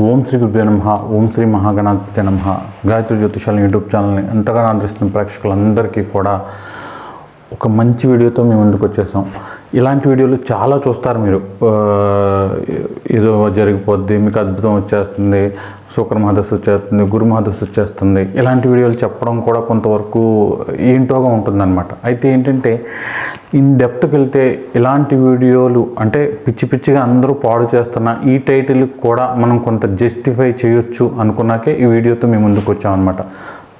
ఓం శ్రీ గురుభ్యో నమ ఓం శ్రీ మహాగణాధిపతి నమ. గాయత్రి జ్యోతిషాల యూట్యూబ్ ఛానల్ని ఎంతగానో ఆదరిస్తున్న ప్రేక్షకులందరికీ కూడా ఒక మంచి వీడియోతో మేము ముందుకు వచ్చేసాం. ఇలాంటి వీడియోలు చాలా చూస్తారు మీరు. ఏదో జరిగిపోద్ది మీకు అద్భుతం వచ్చేస్తుంది శుక్ర మహదశ వచ్చేస్తుంది గురు మహదశ వచ్చేస్తుంది ఇలాంటి వీడియోలు చెప్పడం కూడా కొంతవరకు ఏంటోగా ఉంటుందన్నమాట. అయితే ఏంటంటే ఇన్ డెప్త్కి వెళ్తే ఇలాంటి వీడియోలు అంటే పిచ్చి పిచ్చిగా అందరూ పాడు చేస్తున్న ఈ టైటిల్ కూడా మనం కొంత జస్టిఫై చేయొచ్చు అనుకున్నాకే ఈ వీడియోతో మేము ముందుకు వచ్చామన్నమాట.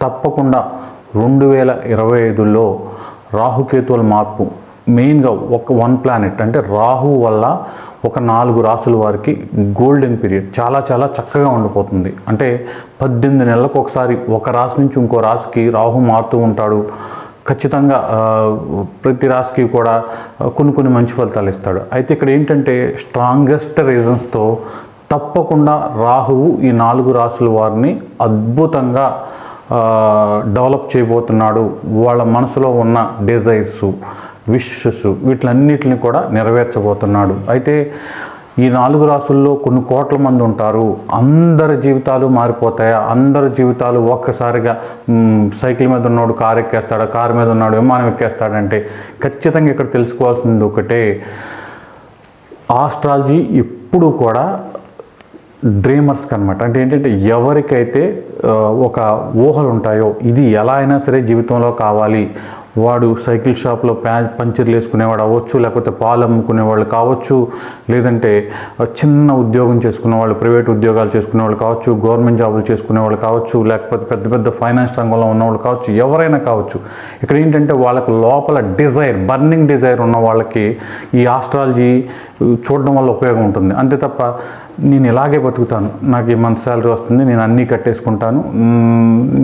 తప్పకుండా రెండు వేల ఇరవై ఐదులో రాహుకేతువుల మార్పు మెయిన్గా ఒక వన్ ప్లానెట్ అంటే రాహు వల్ల ఒక నాలుగు రాసుల వారికి గోల్డెన్ పీరియడ్ చాలా చాలా చక్కగా ఉండిపోతుంది. అంటే పద్దెనిమిది నెలలకు ఒకసారి ఒక రాశి నుంచి ఇంకో రాశికి రాహు మారుతూ ఉంటాడు. ఖచ్చితంగా ప్రతి రాశికి కూడా కొన్ని కొన్ని మంచి ఫలితాలు ఇస్తాడు. అయితే ఇక్కడ ఏంటంటే స్ట్రాంగెస్ట్ రీజన్స్తో తప్పకుండా రాహువు ఈ నాలుగు రాసుల వారిని అద్భుతంగా డెవలప్ చేయబోతున్నాడు. వాళ్ళ మనసులో ఉన్న డిజైర్సు. విషెస్ వీటిలన్నిటిని కూడా నెరవేర్చబోతున్నాడు. అయితే ఈ నాలుగు రాసుల్లో కొన్ని కోట్ల మంది ఉంటారు. అందరి జీవితాలు మారిపోతాయా? అందరి జీవితాలు ఒక్కసారిగా సైకిల్ మీద ఉన్నాడు కారు ఎక్కేస్తాడు కారు మీద ఉన్నాడు విమానం ఎక్కేస్తాడంటే ఖచ్చితంగా ఇక్కడ తెలుసుకోవాల్సింది ఒకటే. ఆస్ట్రాలజీ ఎప్పుడు కూడా డ్రీమర్స్కి అనమాట అంటే ఏంటంటే ఎవరికైతే ఒక ఊహలు ఉంటాయో ఇది ఎలా అయినా సరే జీవితంలో కావాలి. వాడు సైకిల్ షాప్లో ప్యా పంచర్లు వేసుకునేవాడు అవ్వచ్చు లేకపోతే పాలు అమ్ముకునేవాళ్ళు కావచ్చు లేదంటే చిన్న ఉద్యోగం చేసుకునే వాళ్ళు ప్రైవేట్ ఉద్యోగాలు చేసుకునే వాళ్ళు కావచ్చు గవర్నమెంట్ జాబులు చేసుకునే వాళ్ళు కావచ్చు లేకపోతే పెద్ద పెద్ద ఫైనాన్స్ రంగంలో ఉన్నవాళ్ళు కావచ్చు ఎవరైనా కావచ్చు. ఇక్కడ ఏంటంటే వాళ్ళకు లోపల డిజైర్ బర్నింగ్ డిజైర్ ఉన్న వాళ్ళకి ఈ ఆస్ట్రాలజీ చూడడం వల్ల ఉపయోగం ఉంటుంది. అంతే తప్ప నేను ఇలాగే బతుకుతాను. నాకు ఈ మంత్ శాలరీ వస్తుంది నేను అన్నీ కట్టేసుకుంటాను.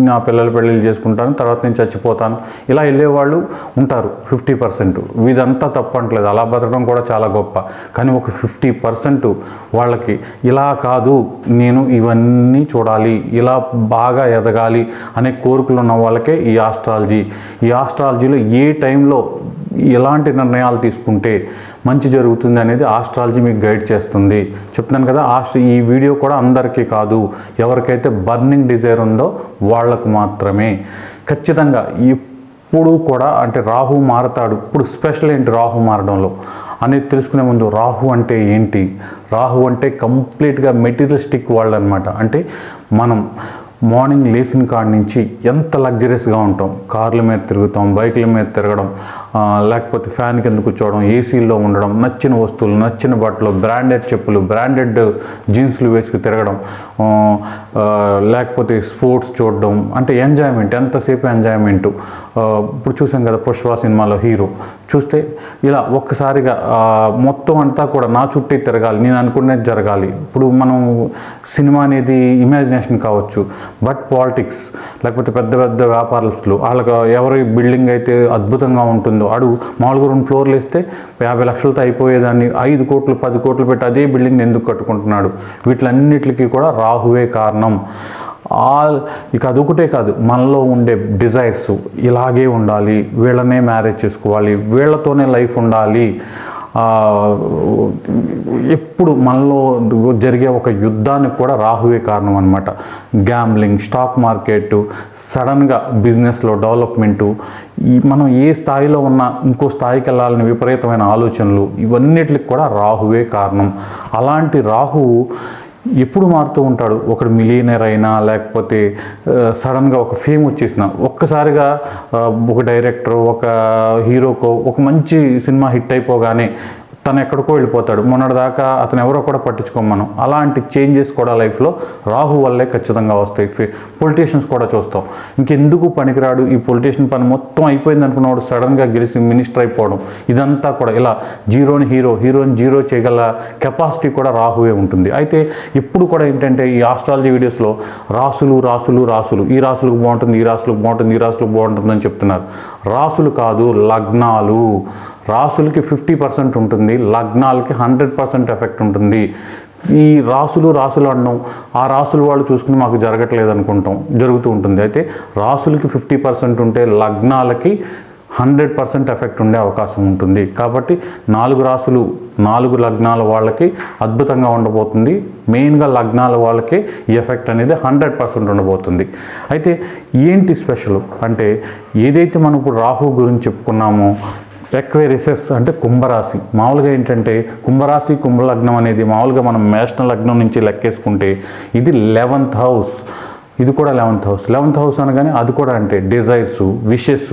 నా పిల్లల పెళ్ళిళ్ళు చేసుకుంటాను తర్వాత నేను చచ్చిపోతాను. ఇలా వెళ్ళేవాళ్ళు ఉంటారు ఫిఫ్టీ పర్సెంట్. ఇదంతా తప్పు అంటలేదు అలా బతకడం కూడా చాలా గొప్ప. కానీ ఒక ఫిఫ్టీ పర్సెంట్ వాళ్ళకి ఇలా కాదు నేను ఇవన్నీ చూడాలి ఇలా బాగా ఎదగాలి అనే కోరికలు ఉన్న వాళ్ళకే ఈ ఆస్ట్రాలజీ. ఈ ఆస్ట్రాలజీలో ఏ టైంలో ఎలాంటి నిర్ణయాలు తీసుకుంటే మంచి జరుగుతుంది అనేది ఆస్ట్రాలజీ మీకు గైడ్ చేస్తుంది. చెప్తున్నాను కదా ఆస్ట్ర ఈ వీడియో కూడా అందరికీ కాదు. ఎవరికైతే బర్నింగ్ డిజైర్ ఉందో వాళ్ళకు మాత్రమే. ఖచ్చితంగా ఇప్పుడు కూడా అంటే రాహు మారతాడు. ఇప్పుడు స్పెషల్ ఏంటి రాహు మారడంలో? అనేది తెలుసుకునే ముందు రాహు అంటే ఏంటి? రాహు అంటే కంప్లీట్గా మెటీరియలిస్టిక్ వరల్డ్ అనమాట అంటే మనం మార్నింగ్ లేచిన కాడ నుంచి ఎంత లగ్జరీస్గా ఉంటాం. కార్ల మీద తిరుగుతాం బైకుల మీద తిరగడం లేకపోతే ఫ్యాన్ కింద కూర్చోవడం ఏసీలో ఉండడం నచ్చిన వస్తువులు నచ్చిన బట్టలు బ్రాండెడ్ చెప్పులు బ్రాండెడ్ జీన్స్లు వేసుకు తిరగడం లేకపోతే స్పోర్ట్స్ చూడడం అంటే ఎంజాయ్మెంట్ ఎంతసేపు ఎంజాయ్మెంట్? ఇప్పుడు చూసాం కదా పుష్ప సినిమాలో హీరో. చూస్తే ఇలా ఒక్కసారిగా మొత్తం అంతా కూడా నా చుట్టే తిరగాలి నేను అనుకునేది జరగాలి. ఇప్పుడు మనం సినిమా అనేది ఇమాజినేషన్ కావచ్చు బట్ పాలిటిక్స్ లేకపోతే పెద్ద పెద్ద వ్యాపారస్తులు వాళ్ళకి ఎవరి బిల్డింగ్ అయితే అద్భుతంగా ఉంటుంది అడుగు. మామూలుగా రెండు ఫ్లోర్లు వేస్తే యాభై లక్షలతో అయిపోయేదాన్ని. ఐదు కోట్లు పది కోట్లు పెట్టి అదే బిల్డింగ్ని ఎందుకు కట్టుకుంటున్నాడు? వీటిలన్నిటికీ కూడా రాహువే కారణం. ఆల్ ఇక అదొకటే కాదు మనలో ఉండే డిజైర్స్ ఇలాగే ఉండాలి. వీళ్ళనే మ్యారేజ్ చేసుకోవాలి. వీళ్ళతోనే లైఫ్ ఉండాలి. ఎప్పుడు మనలో జరిగే ఒక యుద్ధానికి కూడా రాహువే కారణం అనమాట గ్యాంబ్లింగ్ స్టాక్ మార్కెట్ సడన్గా బిజినెస్లో డెవలప్మెంటు మనం ఏ స్థాయిలో ఉన్న ఇంకో స్థాయికి వెళ్ళాలని విపరీతమైన ఆలోచనలు ఇవన్నిటికి కూడా రాహువే కారణం. అలాంటి రాహువు ఎప్పుడు మారుతూ ఉంటాడు? ఒకడు మిలియనర్ అయినా లేకపోతే సడన్గా ఒక ఫేమ్ వచ్చేసిన ఒక్కసారిగా ఒక డైరెక్టర్ ఒక హీరోకో ఒక మంచి సినిమా హిట్ అయిపోగానే తను ఎక్కడికో వెళ్ళిపోతాడు. మొన్నటిదాకా అతను ఎవరో కూడా పట్టించుకోమను. అలాంటి చేంజెస్ కూడా లైఫ్లో రాహు వల్లే ఖచ్చితంగా వస్తాయి. పొలిటీషియన్స్ కూడా చూస్తాం. ఇంకెందుకు పనికిరాడు? ఈ పొలిటీషియన్ పని మొత్తం అయిపోయింది అనుకున్నవాడు సడన్గా గెలిచి మినిస్టర్ అయిపోవడం. ఇదంతా కూడా ఇలా జీరోని హీరో హీరోని జీరో చేయగల కెపాసిటీ కూడా రాహువే ఉంటుంది. అయితే ఇప్పుడు కూడా ఏంటంటే ఈ ఆస్ట్రాలజీ వీడియోస్లో రాసులు రాసులు రాసులు ఈ రాసులకు బాగుంటుంది ఈ రాసులకు బాగుంటుంది ఈ రాసులకు బాగుంటుంది అని చెప్తున్నారు. రాసులు కాదు లగ్నాలు. రాసులకి ఫిఫ్టీ పర్సెంట్ ఉంటుంది లగ్నాలకి హండ్రెడ్ పర్సెంట్ ఎఫెక్ట్ ఉంటుంది. ఈ రాసులు రాసులు అనడం ఆ రాసులు వాళ్ళు చూసుకుని మాకు జరగట్లేదు అనుకుంటాం జరుగుతూ ఉంటుంది. అయితే రాసులకి ఫిఫ్టీ పర్సెంట్ ఉంటే లగ్నాలకి హండ్రెడ్ పర్సెంట్ ఎఫెక్ట్ ఉండే అవకాశం ఉంటుంది. కాబట్టి నాలుగు రాసులు నాలుగు లగ్నాల వాళ్ళకి అద్భుతంగా ఉండబోతుంది. మెయిన్గా లగ్నాల వాళ్ళకి ఈ ఎఫెక్ట్ అనేది హండ్రెడ్ పర్సెంట్ ఉండబోతుంది. అయితే ఏంటి స్పెషల్? అంటే ఏదైతే మనం ఇప్పుడు రాహు గురించి చెప్పుకున్నామో ఎక్వేరిసెస్ అంటే కుంభరాశి. మామూలుగా ఏంటంటే కుంభరాశి కుంభలగ్నం అనేది మామూలుగా మనం మేషణ లగ్నం నుంచి లెక్కేసుకుంటే ఇది లెవెంత్ హౌస్ ఇది కూడా లెవెంత్ హౌస్ లెవెంత్ హౌస్ అనగానే అది కూడా అంటే desires wishes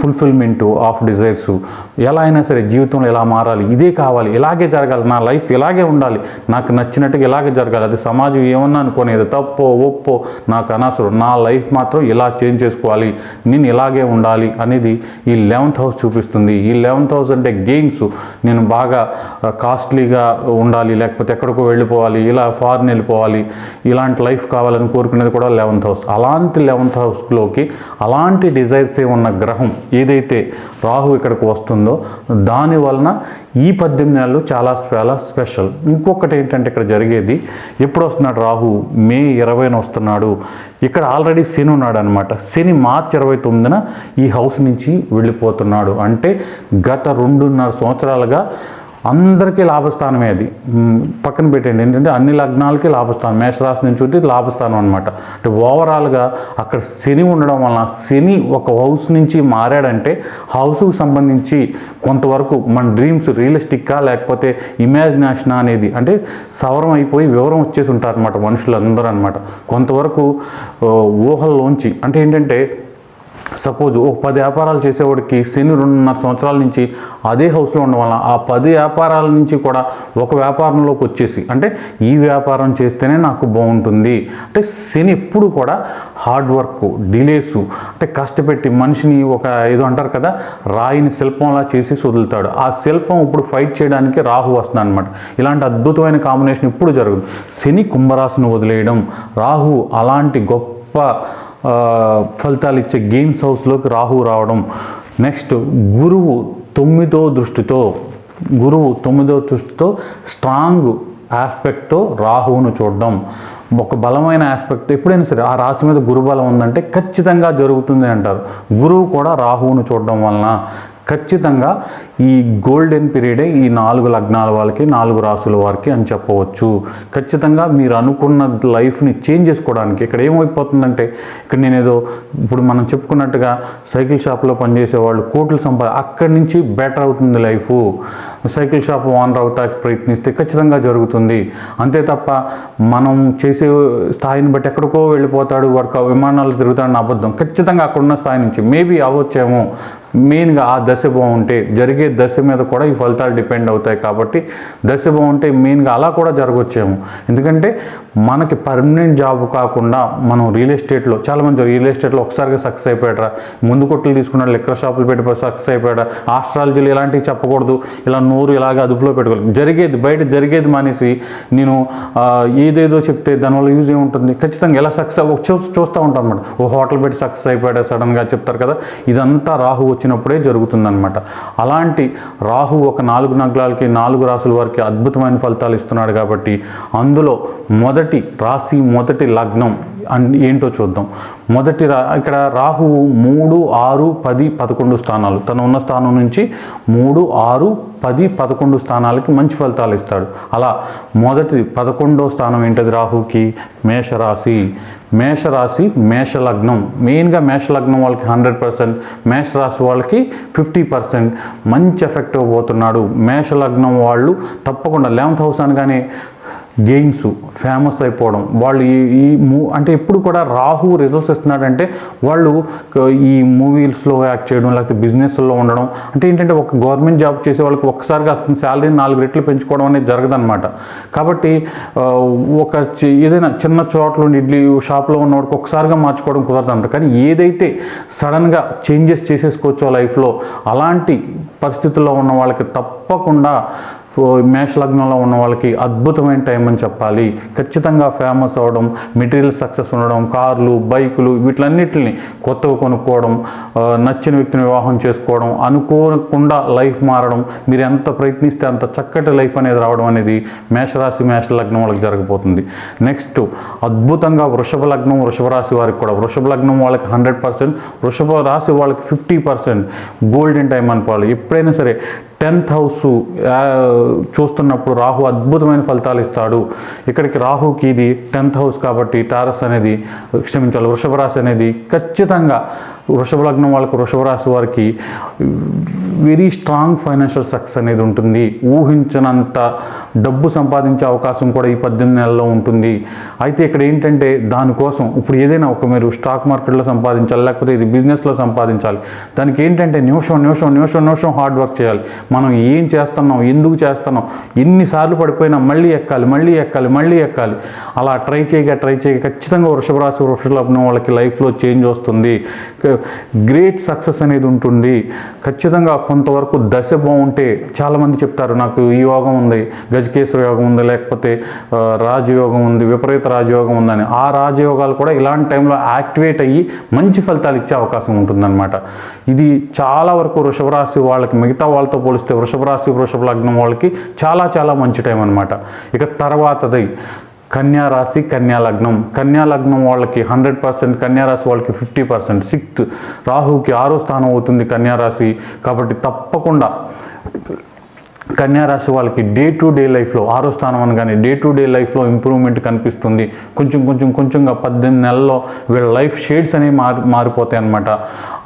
fulfilment of desires ఎలా అయినా సరే జీవితంలో ఎలా మారాలి? ఇదే కావాలి. ఇలాగే జరగాలి. నా లైఫ్ ఇలాగే ఉండాలి. నాకు నచ్చినట్టుగా ఇలాగే జరగాలి. అది సమాజం ఏమన్నా అనుకోనేది తప్పో ఒప్పో నాకు అనవసరం. నా లైఫ్ మాత్రం ఇలా చేంజ్ చేసుకోవాలి. నేను ఇలాగే ఉండాలి అనేది ఈ లెవెంత్ హౌస్ చూపిస్తుంది. ఈ లెవెంత్ హౌస్ అంటే గేమ్స్ నేను బాగా కాస్ట్లీగా ఉండాలి. లేకపోతే ఎక్కడికో వెళ్ళిపోవాలి. ఇలా ఫారిన్ వెళ్ళిపోవాలి. ఇలాంటి లైఫ్ కావాలని కోరుకునేది కూడా లెవెంత్ హౌస్ అలాంటి లెవెంత్ హౌస్లోకి అలాంటి డిజైర్స్ ఏమో ఉన్న గ్రహం ఏదైతే రాహు ఇక్కడికి వస్తుందో దాని వలన ఈ పద్దెనిమిది నెలలు చాలా చాలా స్పెషల్. ఇంకొకటి ఏంటంటే ఇక్కడ జరిగేది ఎప్పుడు వస్తున్నాడు రాహు? మే ఇరవైన వస్తున్నాడు. ఇక్కడ ఆల్రెడీ శని ఉన్నాడు అనమాట శని మార్చి ఇరవై తొమ్మిదిన ఈ హౌస్ నుంచి వెళ్ళిపోతున్నాడు. అంటే గత రెండున్నర సంవత్సరాలుగా అందరికీ లాభస్థానమే అది. పక్కన పెట్టండి ఏంటంటే అన్ని లగ్నాలకి లాభస్థానం. మేషరాశి నుంచి ఉంటే లాభస్థానం అనమాట అంటే ఓవరాల్గా అక్కడ శని ఉండడం వలన శని ఒక హౌస్ నుంచి మారాడంటే హౌస్కు సంబంధించి కొంతవరకు మన డ్రీమ్స్ రియలిస్టిక్గా లేకపోతే ఇమాజినేషన్ అనేది అంటే సవరం అయిపోయి వివరం వచ్చేసి ఉంటారు అనమాట మనుషులందరూ అనమాట కొంతవరకు ఊహల్లోంచి అంటే ఏంటంటే సపోజ్ ఒక పది వ్యాపారాలు చేసేవాడికి శని రెండున్నర సంవత్సరాల నుంచి అదే హౌస్లో ఉండడం వల్ల ఆ పది వ్యాపారాల నుంచి కూడా ఒక వ్యాపారంలోకి వచ్చేసి అంటే ఈ వ్యాపారం చేస్తేనే నాకు బాగుంటుంది. అంటే శని ఎప్పుడు కూడా హార్డ్ వర్క్ డిలేసు అంటే కష్టపెట్టి మనిషిని ఒక ఏదో అంటారు కదా రాయిని శిల్పంలా చేసి వదులుతాడు. ఆ శిల్పం ఇప్పుడు ఫైట్ చేయడానికి రాహు వస్తుంది అనమాట ఇలాంటి అద్భుతమైన కాంబినేషన్ ఇప్పుడు జరుగుతుంది శని కుంభరాశిని వదిలేయడం రాహు అలాంటి గొప్ప ఫలితాలు ఇచ్చే గేమ్స్ హౌస్లోకి రాహు రావడం. నెక్స్ట్ గురువు తొమ్మిదో దృష్టితో గురువు తొమ్మిదో దృష్టితో స్ట్రాంగ్ ఆస్పెక్ట్తో రాహువును చూడడం. ఒక బలమైన ఆస్పెక్ట్ ఎప్పుడైనా సరే ఆ రాశి మీద గురుబలం ఉందంటే ఖచ్చితంగా జరుగుతుంది అంటారు. గురువు కూడా రాహువును చూడడం వలన. ఖచ్చితంగా ఈ గోల్డెన్ పీరియడే ఈ నాలుగు లగ్నాల వాళ్ళకి నాలుగు రాసుల వారికి అని చెప్పవచ్చు. ఖచ్చితంగా మీరు అనుకున్న లైఫ్ని చేంజ్ చేసుకోవడానికి ఇక్కడ ఏమైపోతుందంటే ఇక్కడ నేను ఏదో ఇప్పుడు మనం చెప్పుకున్నట్టుగా సైకిల్ షాప్లో పనిచేసే వాళ్ళు కోట్లు సంపాద అక్కడి నుంచి బెటర్ అవుతుంది లైఫ్. సైకిల్ షాప్ ఓనర్ అవటానికి ప్రయత్నిస్తే ఖచ్చితంగా జరుగుతుంది. అంతే తప్ప మనం చేసే స్థాయిని బట్టి ఎక్కడికో వెళ్ళిపోతాడు వాడికి విమానాలు తిరుగుతాడని అబద్ధం. ఖచ్చితంగా అక్కడున్న స్థాయి నుంచి మేబీ అవ్వచ్చేమో. మెయిన్గా ఆ దశ బాగుంటే జరిగే దశ మీద కూడా ఈ ఫలితాలు డిపెండ్ అవుతాయి కాబట్టి దశ బాగుంటే మెయిన్గా అలా కూడా జరగవచ్చేమో ఎందుకంటే మనకి పర్మనెంట్ జాబ్ కాకుండా మనం రియల్ ఎస్టేట్లో చాలామంది రియల్ ఎస్టేట్లో ఒకసారిగా సక్సెస్ అయిపోయారా ముందు కొట్లు తీసుకున్నాడు లిక్కర్ షాపులు పెట్టి సక్సెస్ అయిపోయాడా ఆస్ట్రాలజీలు ఇలాంటివి చెప్పకూడదు ఇలా నోరు ఇలాగ అదుపులో పెట్టుకోవాలి. జరిగేది బయట జరిగేది మానేసి నేను ఏదేదో చెప్తే దానివల్ల యూజ్ ఏముంటుంది? ఖచ్చితంగా ఎలా సక్సెస్ చూస్తూ ఉంటాం అన్నమాట. ఓ హోటల్ పెట్టి సక్సెస్ అయిపోయాడా సడన్గా చెప్తారు కదా ఇదంతా రాహు వచ్చి వచ్చినప్పుడే జరుగుతుందన్నమాట. అలాంటి రాహు ఒక నాలుగు నగరాలకి నాలుగు రాసుల వారికి అద్భుతమైన ఫలితాలు ఇస్తున్నాడు కాబట్టి అందులో మొదటి రాశి మొదటి లగ్నం అన్ ఏంటో చూద్దాం. మొదటి రా ఇక్కడ రాహువు మూడు ఆరు పది పదకొండు స్థానాలు. తను ఉన్న స్థానం నుంచి మూడు ఆరు పది పదకొండు స్థానాలకి మంచి ఫలితాలు ఇస్తాడు. అలా మొదటి పదకొండో స్థానం ఏంటది రాహుకి? మేషరాశి. మేషరాశి మేషలగ్నం. మెయిన్గా మేషలగ్నం వాళ్ళకి హండ్రెడ్ పర్సెంట్ మేషరాశి వాళ్ళకి ఫిఫ్టీ పర్సెంట్ మంచి ఎఫెక్ట్ ఇవ్వబోతున్నాడు మేషలగ్నం వాళ్ళు తప్పకుండా లెవెంత్ హౌస్ అనగానే గేమ్స్ ఫేమస్ అయిపోవడం. వాళ్ళు ఈ ఈ మూ అంటే ఎప్పుడు కూడా రాహు రిజల్ట్స్ ఇస్తున్నాడంటే వాళ్ళు ఈ మూవీస్లో యాక్ట్ చేయడం లేకపోతే బిజినెస్లో ఉండడం. అంటే ఏంటంటే ఒక గవర్నమెంట్ జాబ్ చేసే వాళ్ళకి ఒక్కసారిగా అతని శాలరీని నాలుగు రెట్లు పెంచుకోవడం అనేది జరగదనమాట కాబట్టి ఒక చి- ఏదైనా చిన్న చోట్ల ఇడ్లీ షాప్లో ఉన్నవాడికి ఒకసారిగా మార్చుకోవడం కుదరదంట కానీ ఏదైతే సడన్గా చేంజెస్ చేసేసుకోవచ్చో లైఫ్లో అలాంటి పరిస్థితుల్లో ఉన్న వాళ్ళకి తప్పకుండా మేషలగ్నంలో మేష లగ్నంలో ఉన్న వాళ్ళకి అద్భుతమైన టైం అని చెప్పాలి. ఖచ్చితంగా ఫేమస్ అవడం మెటీరియల్ సక్సెస్ ఉండడం కార్లు బైకులు వీటిలన్నిటిని కొత్తగా కొనుక్కోవడం నచ్చిన వ్యక్తిని వివాహం చేసుకోవడం అనుకోకుండా లైఫ్ మారడం మీరు ఎంత ప్రయత్నిస్తే అంత చక్కటి లైఫ్ అనేది రావడం అనేది మేషరాశి మేష లగ్నం వాళ్ళకి జరగబోతుంది. నెక్స్ట్ అద్భుతంగా వృషభ లగ్నం వృషభ రాశి వారికి కూడా. వృషభ లగ్నం వాళ్ళకి హండ్రెడ్ పర్సెంట్ వృషభ రాశి వాళ్ళకి ఫిఫ్టీ పర్సెంట్ గోల్డెన్ టైం అనుకోవాలి ఎప్పుడైనా సరే టెన్త్ హౌస్ చూస్తున్నప్పుడు రాహు అద్భుతమైన ఫలితాలు ఇస్తాడు. ఇక్కడికి రాహుకి ఇది టెన్త్ హౌస్ కాబట్టి టారస్ అనేది క్షమించాలి వృషభ రాశి అనేది ఖచ్చితంగా వృషభ లగ్నం వాళ్ళకి వృషభ రాశి వారికి వెరీ స్ట్రాంగ్ ఫైనాన్షియల్ సక్సెస్ అనేది ఉంటుంది. ఊహించినంత డబ్బు సంపాదించే అవకాశం కూడా ఈ పద్దెనిమిది నెలల్లో ఉంటుంది. అయితే ఇక్కడ ఏంటంటే దానికోసం ఇప్పుడు ఏదైనా ఒక మీరు స్టాక్ మార్కెట్లో సంపాదించాలి లేకపోతే ఇది బిజినెస్లో సంపాదించాలి. దానికి ఏంటంటే నిమిషం నిమిషం నిమిషం నిమిషం హార్డ్ వర్క్ చేయాలి. మనం ఏం చేస్తున్నాం ఎందుకు చేస్తున్నాం ఎన్నిసార్లు పడిపోయినా మళ్ళీ ఎక్కాలి మళ్ళీ ఎక్కాలి మళ్ళీ ఎక్కాలి. అలా ట్రై చేయగా ట్రై చేయగా ఖచ్చితంగా వృషభ రాశి వృషభ లగ్నం వాళ్ళకి లైఫ్లో చేంజ్ వస్తుంది. గ్రేట్ సక్సెస్ అనేది ఉంటుంది. ఖచ్చితంగా కొంతవరకు దశ బాగుంటే చాలామంది చెప్తారు నాకు ఈ యోగం ఉంది గజకేశ్వర యోగం ఉంది లేకపోతే రాజయోగం ఉంది విపరీత రాజయోగం ఉందని. ఆ రాజయోగాలు కూడా ఇలాంటి టైంలో యాక్టివేట్ అయ్యి మంచి ఫలితాలు ఇచ్చే అవకాశం ఉంటుందన్నమాట. ఇది చాలా వరకు వృషభ రాశి వాళ్ళకి మిగతా వాళ్ళతో పోలిస్తే వృషభ రాశి వృషభ లగ్నం వాళ్ళకి చాలా చాలా మంచి టైం అనమాట ఇక తర్వాతది కన్యా రాశి కన్యా లగ్నం. కన్యా లగ్నం వాళ్ళకి హండ్రెడ్ పర్సెంట్ కన్యా రాశి వాళ్ళకి ఫిఫ్టీ పర్సెంట్. సిక్స్త్ రాహుకి ఆరో స్థానం అవుతుంది కన్యా రాశి. కాబట్టి తప్పకుండా కన్యా రాశి వాళ్ళకి డే టు డే లైఫ్లో ఆరో స్థానం అనగానే డే టు డే లైఫ్లో ఇంప్రూవ్మెంట్ కనిపిస్తుంది. కొంచెం కొంచెం కొంచెంగా పద్దెనిమిది నెలల్లో వీళ్ళ లైఫ్ షేడ్స్ అనేవి మారి మారిపోతాయి అనమాట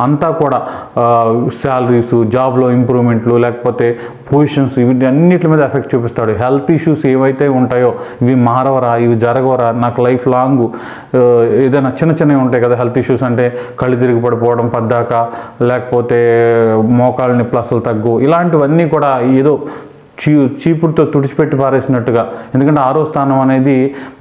అంతా కూడా శాలరీస్ జాబ్లో ఇంప్రూవ్మెంట్లు లేకపోతే పొజిషన్స్ ఇవి అన్నిటి మీద ఎఫెక్ట్ చూపిస్తాడు. హెల్త్ ఇష్యూస్ ఏవైతే ఉంటాయో ఇవి మారవరా ఇవి జరగవరా నాకు లైఫ్ లాంగ్ ఏదైనా చిన్న చిన్నవి ఉంటాయి కదా హెల్త్ ఇష్యూస్ అంటే కళ్ళు తిరిగి పడిపోవడం పద్దాక లేకపోతే మోకాళ్ళ నొప్పులు అసలు తగ్గు ఇలాంటివన్నీ కూడా ఏదో చీ చీపురుతో తుడిచిపెట్టి పారేసినట్టుగా. ఎందుకంటే ఆరో స్థానం అనేది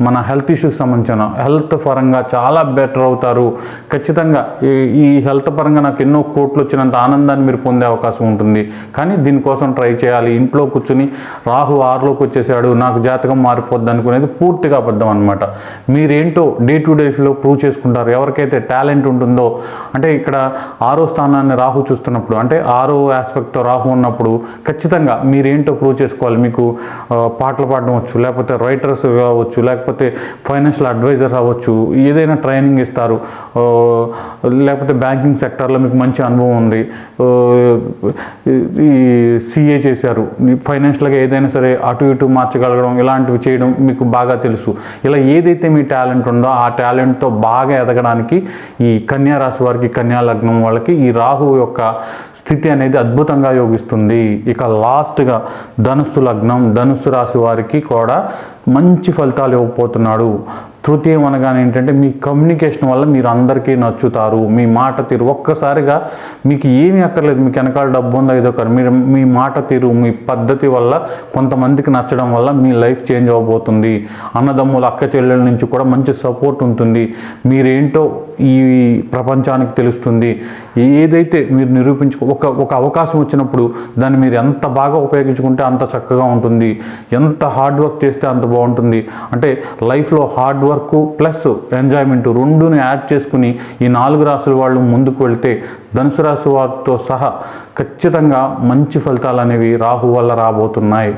మన హెల్త్ ఇష్యూకి సంబంధించిన. హెల్త్ పరంగా చాలా బెటర్ అవుతారు. ఖచ్చితంగా ఈ ఈ హెల్త్ పరంగా నాకు ఎన్నో కోట్లు వచ్చినంత ఆనందాన్ని మీరు పొందే అవకాశం ఉంటుంది. కానీ దీనికోసం ట్రై చేయాలి. ఇంట్లో కూర్చుని రాహు ఆరులోకి వచ్చేసాడు. నాకు జాతకం మారిపోద్ది అనుకునేది పూర్తిగా అబద్ధం అనమాట మీరేంటో డే టు డేలో ప్రూవ్ చేసుకుంటారు. ఎవరికైతే టాలెంట్ ఉంటుందో అంటే ఇక్కడ ఆరో స్థానాన్ని రాహు చూస్తున్నప్పుడు అంటే ఆరో ఆస్పెక్ట్తో రాహు ఉన్నప్పుడు ఖచ్చితంగా మీరేంటో ప్రూవ్ చేసుకోవాలి. మీకు పాటలు పాడడం వచ్చు లేకపోతే రైటర్స్ కావచ్చు లేకపోతే ఫైనాన్షియల్ అడ్వైజర్ అవ్వచ్చు ఏదైనా ట్రైనింగ్ ఇస్తారు. లేకపోతే బ్యాంకింగ్ సెక్టర్లో మీకు మంచి అనుభవం ఉంది. ఈ సిఏ చేశారు. ఫైనాన్షియల్గా ఏదైనా సరే అటు ఇటు మార్చగలగడం ఇలాంటివి చేయడం మీకు బాగా తెలుసు. ఇలా ఏదైతే మీ టాలెంట్ ఉందో ఆ టాలెంట్తో బాగా ఎదగడానికి ఈ కన్యా రాశి వారికి కన్యా లగ్నం వాళ్ళకి ఈ రాహు యొక్క స్థితి అనేది అద్భుతంగా యోగిస్తుంది. ఇక లాస్ట్గా ధనుస్సు లగ్నం ధనుస్సు రాశి వారికి కూడా మంచి ఫలితాలు ఇవ్వబోతున్నాడు. తృతీయం అనగానే ఏంటంటే మీ కమ్యూనికేషన్ వల్ల మీరు అందరికీ నచ్చుతారు. మీ మాట తీరు ఒక్కసారిగా మీకు ఏమీ అక్కర్లేదు. మీకు వెనకాల డబ్బు ఉందో ఇదో మీరు మీ మాట తీరు మీ పద్ధతి వల్ల కొంతమందికి నచ్చడం వల్ల మీ లైఫ్ చేంజ్ అవ్వబోతుంది. అన్నదమ్ముల అక్క చెల్లెల నుంచి కూడా మంచి సపోర్ట్ ఉంటుంది. మీరేంటో ఈ ప్రపంచానికి తెలుస్తుంది. ఏదైతే మీరు నిరూపించుకో ఒక ఒక అవకాశం వచ్చినప్పుడు దాన్ని మీరు ఎంత బాగా ఉపయోగించుకుంటే అంత చక్కగా ఉంటుంది. ఎంత హార్డ్ వర్క్ చేస్తే అంత బాగుంటుంది. అంటే లైఫ్లో హార్డ్ వర్క్ ప్లస్ ఎంజాయ్మెంట్ రెండుని యాడ్ చేసుకుని ఈ నాలుగు రాసుల వాళ్ళు ముందుకు వెళ్తే ధనుసు రాశి వారితో సహా ఖచ్చితంగా మంచి ఫలితాలు అనేవి రాహు వల్ల రాబోతున్నాయి.